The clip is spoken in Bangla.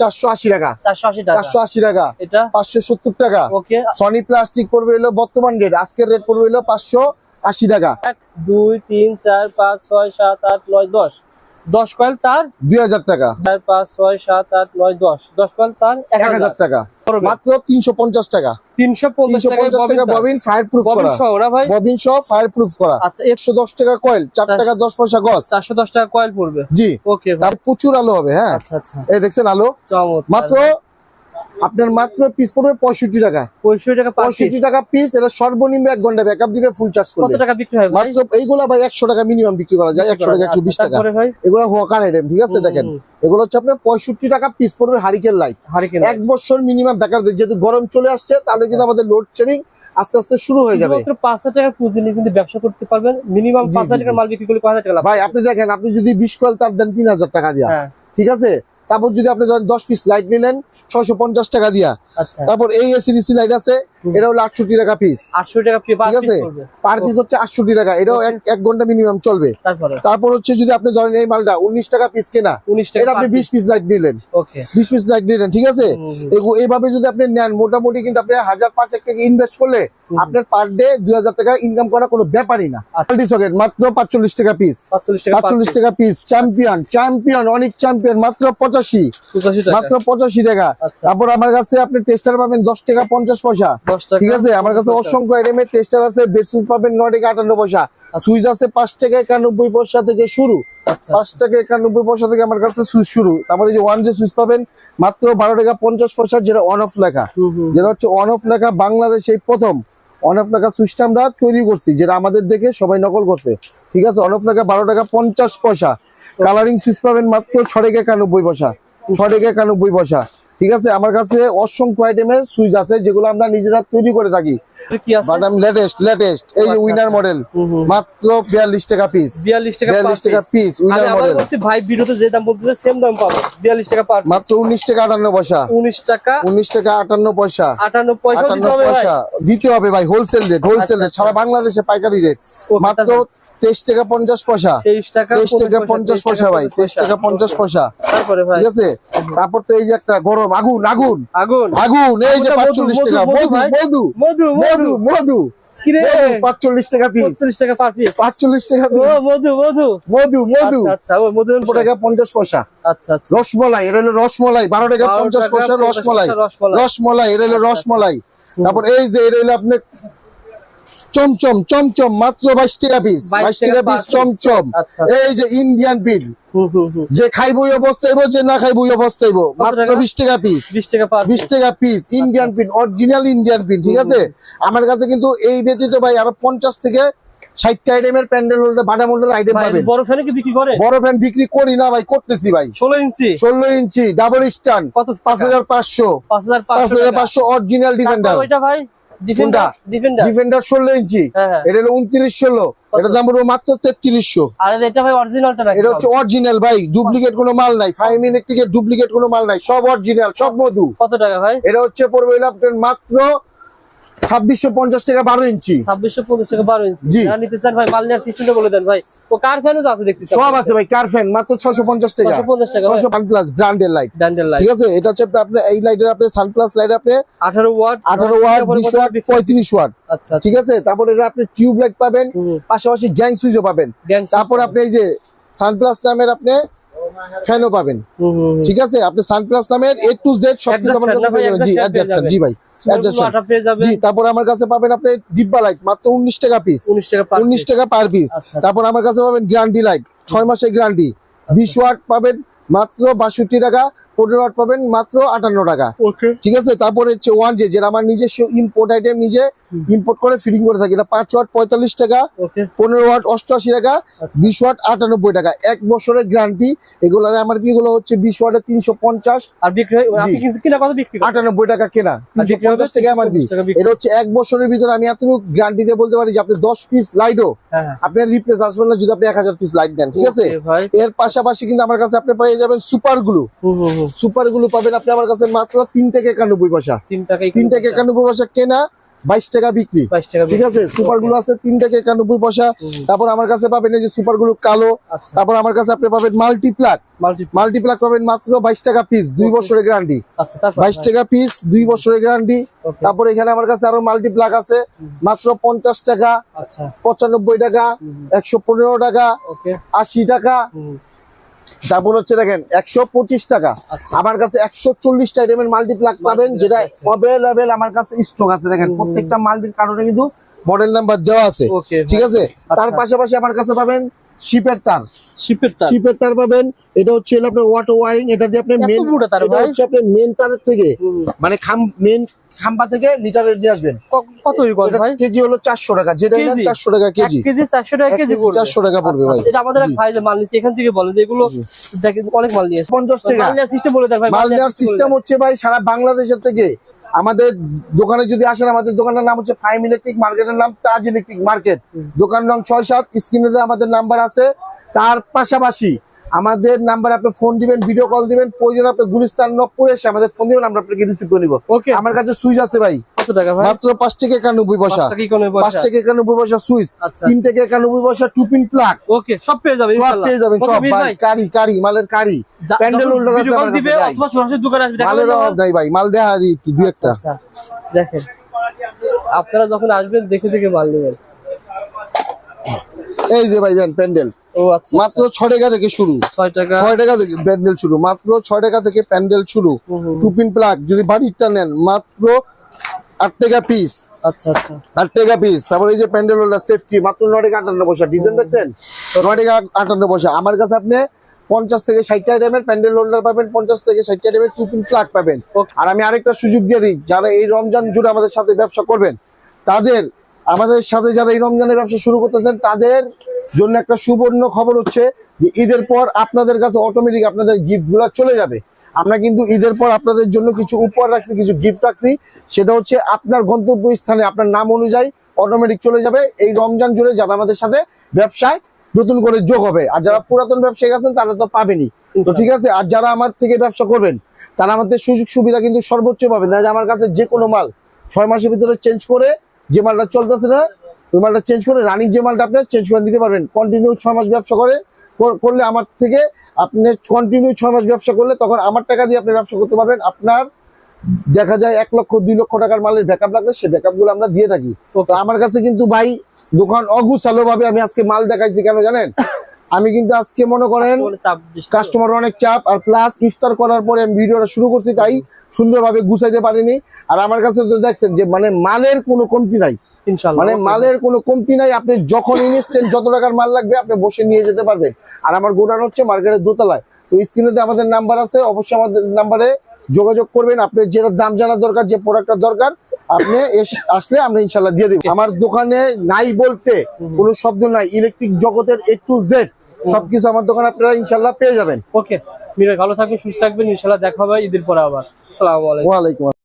চারশো আশি টাকা। চারশো আশি টাকা। এটা? পাঁচশো সত্তর টাকা। ওকে। সনি প্লাস্টিক পড়বে হলো বর্তমান রেট আজকের রেট পড়বে হলো পাঁচশো আশি টাকা। এক দুই তিন চার পাঁচ ছয় সাত আট নয় দশ। দশ কয়েল তার দুই হাজার টাকা। চার পাঁচ ছয় সাত আট নয় দশ। দশ কয়েল তার এক হাজার টাকা। মাত্র তিনশো পঞ্চাশ টাকা। তিনশো পঞ্চাশ টাকা ববিন ফায়ার প্রুফ করা। ভাই? ববিন সহ ফায়ার প্রুফ করা। আচ্ছা একশো দশ টাকা কয়েল চার টাকা দশ পয়সা গজ চারশো দশ টাকা কয়েল পড়বে। জি। ওকে তার প্রচুর আলো হবে হ্যাঁ। আচ্ছা আচ্ছা। এই দেখছেন আলো। মাত্র আপনার মাত্র পিস পড়বে পঁয়ষট্টি টাকা। পঁয়ষট্টি টাকা পার পঁয়ষট্টি টাকা পিস এটা সর্বনিম্ন এক ঘণ্টা ব্যাকআপ দিবে ফুল চার্জ কত করবে টাকা বিক্রি হয় মাত্র এইগুলা ভাই একশো টাকা মিনিমাম বিক্রি করা যায় একশো টাকা একশো বিশ আচ্ছা, টাকা। এগুলো হোকার আইটেম ঠিক আছে দেখেন। এগুলো হচ্ছে আপনার পঁয়ষট্টি টাকা পিস পড়বে হারিকেন লাইট এক বছর মিনিমাম ব্যাকআপ যেহেতু গরম চলে আসছে তাহলে কিন্তু আমাদের লোড শেডিং আস্তে আস্তে শুরু হয়ে যাবে। হাজার টাকা পুঁজি নিয়ে কিন্তু ব্যবসা করতে পারবেন। মিনিমাম পাঁচ টাকার মাল বিক্রি করলে পাঁচ হাজার টাকা লাভ ভাই আপনি দেখেন আপনি যদি বিশ কয়েল তার দেন তিন হাজার টাকা দিয়া। হ্যাঁ। ঠিক আছে? তারপর যদি আপনি ধরেন দশ পিস লাইট নিলেন ছয়শো পঞ্চাশ টাকা দিয়া। আচ্ছা। তারপর এই এসিডিসি লাইট আছে আটষট্টি টাকা পিস আটশো টাকা পার ঠিক আছে? পার পিস হচ্ছে আটষট্টি টাকা এটাও এক ঘণ্টা মিনিমাম চলবে। তারপর? হচ্ছে যদি আপনি ধরেন এই মালটা উনিশ টাকা পিস কেনা এটা আপনি বিশ পিস লাইট নিলেন বিশ পিস লাইট নিলেন ঠিক আছে? এইভাবে যদি আপনি নেন মোটামুটি কিন্তু আপনি হাজার পাঁচ এক টাকা ইনভেস্ট করলে আপনার পার ডে দুই হাজার টাকা ইনকাম করা কোনো ব্যাপারই না। সকেট মাত্র পাঁচচল্লিশ টাকা পিস পাঁচচল্লিশ টাকা পিস চ্যাম্পিয়ন চ্যাম্পিয়ন অনেক চ্যাম্পিয়ন মাত্র পঁচাশি। মাত্র পঁচাশি টাকা। আচ্ছা। তারপর আমার কাছে আপনি টেস্টার পাবেন দশ টাকা পঞ্চাশ পয়সা। ঠিক আছে আমার কাছে অসংখ্য আইটেমের টেস্টার আছে বেডসুইচ পাবেন নয় টাকা আটান্ন পয়সা। সুইচ আছে পাঁচ টাকা একানব্বই পয়সা থেকে শুরু। আচ্ছা। পাঁচ টাকা একানব্বই পয়সা থেকে আমার কাছে সুইচ শুরু। তারপরে যে ওয়ান যে সুইচ পাবেন মাত্র বারো টাকা পঞ্চাশ পয়সা যেটা অন অফ লেখা। যেটা হচ্ছে অন অফ লেখা বাংলাদেশে প্রথম। অন অফ লেখা সুইচটা আমরা তৈরি করছি যেটা আমাদের দেখে সবাই নকল করছে। ঠিক আছে অন অফ লেখা বারো টাকা পঞ্চাশ পয়সা। কালারিং সুইচ পাবেন মাত্র ছ টাকা একানব্বই পয়সা। ছ টাকা একানব্বই পয়সা। ঠিক আছে? আমার কাছে অসংখ্য আইটেমের সুইচ আছে যেগুলো আমরা নিজেরা তৈরি করে থাকি। লেটেস্ট লেটেস্ট এই যে আচ্ছা, উইনার আচ্ছা। মডেল। মাত্র বিয়াল্লিশ টাকা পিস বিয়াল্লিশ টাকা বিয়াল্লিশ টাকা পিস উইনার আবার মডেল বলছি ভাই ভিডিওতে যে দাম বলতেছে সেম দাম পাবো। বিয়াল্লিশ টাকা পার মাত্র উনিশ টাকা আটান্ন পয়সা। উনিশ টাকা উনিশ টাকা আটান্ন পয়সা। আটান্ন পয়সা দিতে হবে ভাই। হোলসেল রেট হোলসেল আচ্ছা, রেট সারা বাংলাদেশে পাইকারি রেট মাত্র? তেইশ টাকা পঞ্চাশ পয়সা। তেইশ টাকা তেইশ টাকা পঞ্চাশ পয়সা ভাই তেইশ টাকা পঞ্চাশ পয়সা। তারপরে ঠিক আছে? তারপর তো এই যে একটা গরম আগুন আগুন। আগুন। আগুন এই যে পাঁচচল্লিশ টাকা মধু, মধু মধু মধু মধু পাঁচচল্লিশ টাকা পিস টাকা পার পিস পাঁচচল্লিশ টাকা মধু মধু। মধু মধু। আচ্ছা আচ্ছা মধু টাকা পঞ্চাশ পয়সা। আচ্ছা আচ্ছা। রসমলাই এটা হলো রসমলাই বারো টাকা পঞ্চাশ পয়সা 50 রসমলাই। রসমালাই। রসমলাই এটা হলো রসমলাই। তারপর এই যে এটা হলো আপনার চমচম চমচম মাত্র বাইশ টাকা পিস বাইশ টাকা পিস চমচম। আচ্ছা, এই যে ইন্ডিয়ান হুম যে খাইবই অবস্থাইব যে না খাইবই অবস্থাইব মাত্র বিশ টাকা পিস বিশ টাকা বিশ টাকা piece Indian pin original Indian pin ঠিক আছে? আমার কাছে কিন্তু এই ব্যতীত ভাই আরও পঞ্চাশ থেকে ষাটটা আইটেমের প্যান্ডেল হোল্ডার বাটা মোল্ডার আইটেম ভাই পাবেন। বড় ফ্যানে কি বিক্রি করে? বড় ফ্যান বিক্রি করি না ভাই করতেছি ভাই। ষোলো ইঞ্চি? ষোলো ইঞ্চি ডাবল স্টান পাঁচ হাজার পাঁচশো। পাঁচ হাজার পাঁচশো অরিজিনাল ডিফেন্ডার ওইটা ভাই? ডিফেন্ডার ডিফেন্ডার ষোলো ইঞ্চি। হ্যাঁ, হ্যাঁ। এটা হলো উনত্রিশ ষোলো। এটা দাম পড়ব মাত্র তেত্রিশশো। আর এটা হচ্ছে অরিজিনাল ভাই ডুপ্লিকেট কোনো মাল নাই। ফাইভ মিনিট থেকে ডুপ্লিকেট কোনো মাল নাই সব অরিজিনাল সব মধু। কত টাকা ভাই? এটা হচ্ছে পড়বে মাত্র ছাব্বিশশো পঞ্চাশ টাকা বারো ইঞ্চি। ছাব্বিশশো পঞ্চাশ টাকা বারো ইঞ্চি। নিতে চান ভাই মাল নেওয়ার সিস্টেমটা বলে দেন ভাই। ও কার ফ্যানও আছে দেখতে সব আছে ভাই কার ফ্যান মাত্র টাকা। 650 টাকা ভাই। ছশো প্লাস ব্র্যান্ডের লাইট ব্র্যান্ডের লাইট ঠিক আছে? এটা হচ্ছে আপনার এই লাইটের আপনি সানপ্লাস লাইট আপনি আঠারো ওয়াট আঠারো ওয়াট আচ্ছা ঠিক আছে? তারপরে এটা আপনি টিউব লাইট পাবেন পাশাপাশি গ্যাং সুইচও পাবেন। তারপর আপনি এই যে সানপ্লাস নামের আপনি ফ্যানও পাবেন। ঠিক আছে? আপনি সানপ্লাস নামের এ টু জেড সব কিছু আমার কাছে না পেয়ে যাবেন জি অ্যাডজাস্ট জি ভাই অ্যাডজাস্ট জি তারপর আমার কাছে পাবেন আপনি ডিব্বা লাইট মাত্র উনিশ টাকা পিস 19 টাকা per উনিশ টাকা পার পিস আচ্ছা। তারপর আমার কাছে পাবেন গ্যারান্টি লাইট ছয় মাসের গ্যারান্টি বিশ ওয়াট পাবেন মাত্র বাষট্টি টাকা। পনেরো ওয়াট পাবেন মাত্র আটান্ন টাকা। ওকে ঠিক আছে? তারপরে হচ্ছে ওয়ান জে যেটা আমার নিজস্ব ইম্পোর্ট আইটেম নিজে ইম্পোর্ট করে ফিটিং করে থাকি। এটা পাঁচ ওয়াট পঁয়তাল্লিশ টাকা পনেরো ওয়াট অষ্টআশি টাকা আচ্ছা। বিশ ওয়াট আটানব্বই টাকা। এক বছরের গ্যারান্টি এগুলোর আমারগুলো হচ্ছে বিশ ওয়াটে তিনশো পঞ্চাশ। আর আটানব্বই টাকা কেনা। তিনশো পঞ্চাশ টাকা আমার 350 এটা হচ্ছে এক বছরের ভিতরে আমি এতটুকু গ্যারান্টি দিয়ে বলতে পারি যে আপনি দশ পিস লাইটও আপনার রিপ্লেস আসবেন না যদি আপনি এক হাজার পিস লাইট দেন ঠিক আছে? এর পাশাপাশি কিন্তু আমার কাছে আপনি পেয়ে যাবেন সুপারগুলো সুপারগুলো পাবেন আপনি আমার কাছে মাত্র তিন থেকে একানব্বই পয়সা। তিন থেকে একানব্বই পয়সা কেনা বাইশ টাকা বিক্রি। ঠিক আছে? সুপারগুলো আছে তিন টাকা একানব্বই পয়সা। তারপর আমার কাছে পাবেন এই যে সুপারগুলো কালো। আচ্ছা। তারপর আমার কাছে আপনি পাবেন মাল্টিপ্লাক মাল্টি মাল্টিপ্লাক পাবেন মাত্র বাইশ টাকা পিস দুই বছরের গ্যারান্টি আচ্ছা বাইশ টাকা পিস দুই বছরের গ্যারান্টি. তারপর এখানে আমার কাছে আরও মাল্টিপ্লাক আছে মাত্র পঞ্চাশ টাকা আচ্ছা। পঁচানব্বই টাকা একশো পনেরো টাকা আশি টাকা তারপর হচ্ছে দেখেন একশো পঁচিশ টাকা আচ্ছা। আমার কাছে একশো চল্লিশটা আইটেমের মাল্টিপ্লাক পাবেন যেটা। অ্যাভেলেবেল আমার কাছে স্টক আছে দেখেন প্রত্যেকটা মাল্টির কারণে কিন্তু মডেল নাম্বার দেওয়া আছে ঠিক আছে তার আচ্ছা। পাশাপাশি আমার কাছে পাবেন শিপের তার। শিপের তার। শিপের তার পাবেন। এটা হচ্ছে আপনার ওয়াটার ওয়ারিং এটা দিয়ে আপনি মেন এটা হচ্ছে আপনি মেন তারের থেকে মানে খাম মেন খাম্বা থেকে লিটারে নিয়ে আসবেন। কত ভাই? কেজি হলো চারশো টাকা যেটা কেজি? চারশো টাকা এক কেজি। কেজি চারশো টাকা কেজি পড়বে। চারশো টাকা পড়বে আচ্ছা, ভাই। এটা আমাদের ভাই যে মাল নিচ্ছে এখান থেকে বলে যে এগুলো দেখেন অনেক মাল নিয়েছে পঞ্চাশ টাকা। মাল নেওয়ার সিস্টেম বলে দেন ভাই মাল নেওয়ার সিস্টেম হচ্ছে ভাই সারা বাংলাদেশের থেকে আমাদের দোকানে যদি আসেন, আমাদের দোকানের নাম হচ্ছে ফাইম ইলেকট্রিক মার্কেটের নাম তাজ ইলেকট্রিক মার্কেট দোকান রং ছয় সাত, স্ক্রিনে আমাদের নাম্বার আছে, তার পাশাপাশি আমাদের নাম্বার আপনি ফোন দিবেন ভিডিও কল দিবেন প্রয়োজন আপনি গুলিস্তান নবপুরে এসে আমাদের ফোন দিবেন আমরা আপনাকে রিসিভ করে নিব। ওকে আমার কাছে সুইচ আছে ভাই। কত টাকা ভাই? মাত্র পয়সা। টাকা পয়সা। সুইচ। আচ্ছা, প্লাগ ওকে সব পেয়ে যাবে সব পেয়ে যাবেন ওকে, সব ভাই। ভাই কারি কারি মালের কারি। প্যান্ডেল যখন হোল্ডার আছে আমার কাছে, ভাই। অথবা সরাসরি দোকানে আসবে মালের অভাব নাই ভাই মাল দেখা একটু দুই একটা। আচ্ছা দেখেন। আপনারা যখন আসবেন দেখে দেখে মাল নেবেন। এই যে ভাই যান প্যান্ডেল। আচ্ছা মাত্র ছয় টাকা থেকে শুরু। ছয় টাকা। ছয় টাকা থেকে প্যান্ডেল শুরু মাত্র ছয় টাকা থেকে প্যান্ডেল শুরু। হুম, হুম, টু পিন প্লাগ যদি বাড়িরটা নেন মাত্র আট টাকা পিস আচ্ছা আচ্ছা। আট টাকা পিস তারপর এই যে প্যান্ডেল সেফটি মাত্র নয় টাকা আটান্ন পয়সা। ডিজাইন দেখছেন? নয় টাকা আটান্ন পয়সা। আমার কাছে আপনি পঞ্চাশ থেকে ষাটটা আইটেমের প্যান্ডেল হোল্ডার পাবেন পঞ্চাশ থেকে ষাটটা আইটেমের টু পিন প্লাগ পাবেন। আর আমি আরেকটা সুযোগ দিয়ে দিই যারা এই রমজান জুড়ে আমাদের সাথে ব্যবসা করবেন তাদের আমাদের সাথে যারা এই রমজানের ব্যবসা শুরু করতেছেন, তাদের জন্য একটা সুবর্ণ খবর হচ্ছে যে ঈদের পর আপনাদের কাছে অটোমেটিক আপনাদের গিফটগুলা চলে যাবে। আমরা কিন্তু ঈদের পর আপনাদের জন্য কিছু উপহার রাখছি, কিছু গিফট রাখছি। সেটা হচ্ছে আপনার গন্তব্য স্থানে আপনার নাম অনুযায়ী অটোমেটিক চলে যাবে। এই রমজান জুড়ে যারা আমাদের সাথে ব্যবসায় নতুন করে যোগ হবে, আর যারা পুরাতন ব্যবসায়ী আছেন, তারা তো পাবেনই। তো ঠিক আছে, আর যারা আমার থেকে ব্যবসা করবেন, তারা আমাদের সুযোগ সুবিধা কিন্তু সর্বোচ্চ পাবেন না যে আমার কাছে যে কোনো মাল ছয় মাসের ভিতরে চেঞ্জ করে যে মালটা চলতেছে না ওই মালটা চেঞ্জ করে রানিং যে মালটা আপনার চেঞ্জ করে নিতে পারবেন। কন্টিনিউ ছয় মাস ব্যবসা করে কর- করলে আমার থেকে আপনি কন্টিনিউ ছয় মাস ব্যবসা করলে তখন আমার টাকা দিয়ে আপনি ব্যবসা করতে পারবেন। আপনার দেখা যায় এক লক্ষ দুই লক্ষ টাকার মালের ব্যাকআপ লাগলে সে ব্যাকআপগুলো আমরা দিয়ে থাকি। তো আমার কাছে কিন্তু ভাই দোকান অগুছালো ভাবে আমি আজকে মাল দেখাইছি কেন জানেন? আমি কিন্তু আজকে মনে করেন। কাস্টমার অনেক চাপ আর প্লাস ইফতার করার পরে আমি ভিডিওটা শুরু করছি তাই সুন্দরভাবে গুছাইতে পারিনি। আর আমার কাছে তো দেখছেন যে মানে মালের কোনো কমতি নাই। মানে মালের কোনো কমতি নাই আপনি যখন ইনস্ট্যান্ট যত টাকার মাল লাগবে আপনি বসে নিয়ে যেতে পারবেন। আর আমার গোডাউন হচ্ছে মার্কেটের দোতলায়। তো স্ক্রিনে আমাদের নাম্বার আছে অবশ্যই আমাদের নাম্বারে যোগাযোগ করবেন। আপনার যেটা দাম জানার দরকার যে প্রোডাক্টটা দরকার আপনি এস- আসলে আমরা ইনশাল্লাহ দিয়ে দেবো। আমার দোকানে নাই বলতে কোনো শব্দ নাই। ইলেকট্রিক জগতের এ টু জেড সবকিছু আমার দোকানে আপনারা ইনশাল্লাহ পেয়ে যাবেন। ওকে। মিরে ভালো থাকবেন সুস্থ থাকবেন ইনশাল্লাহ দেখা হবে ঈদের পরে আবার। আসসালামাইকুম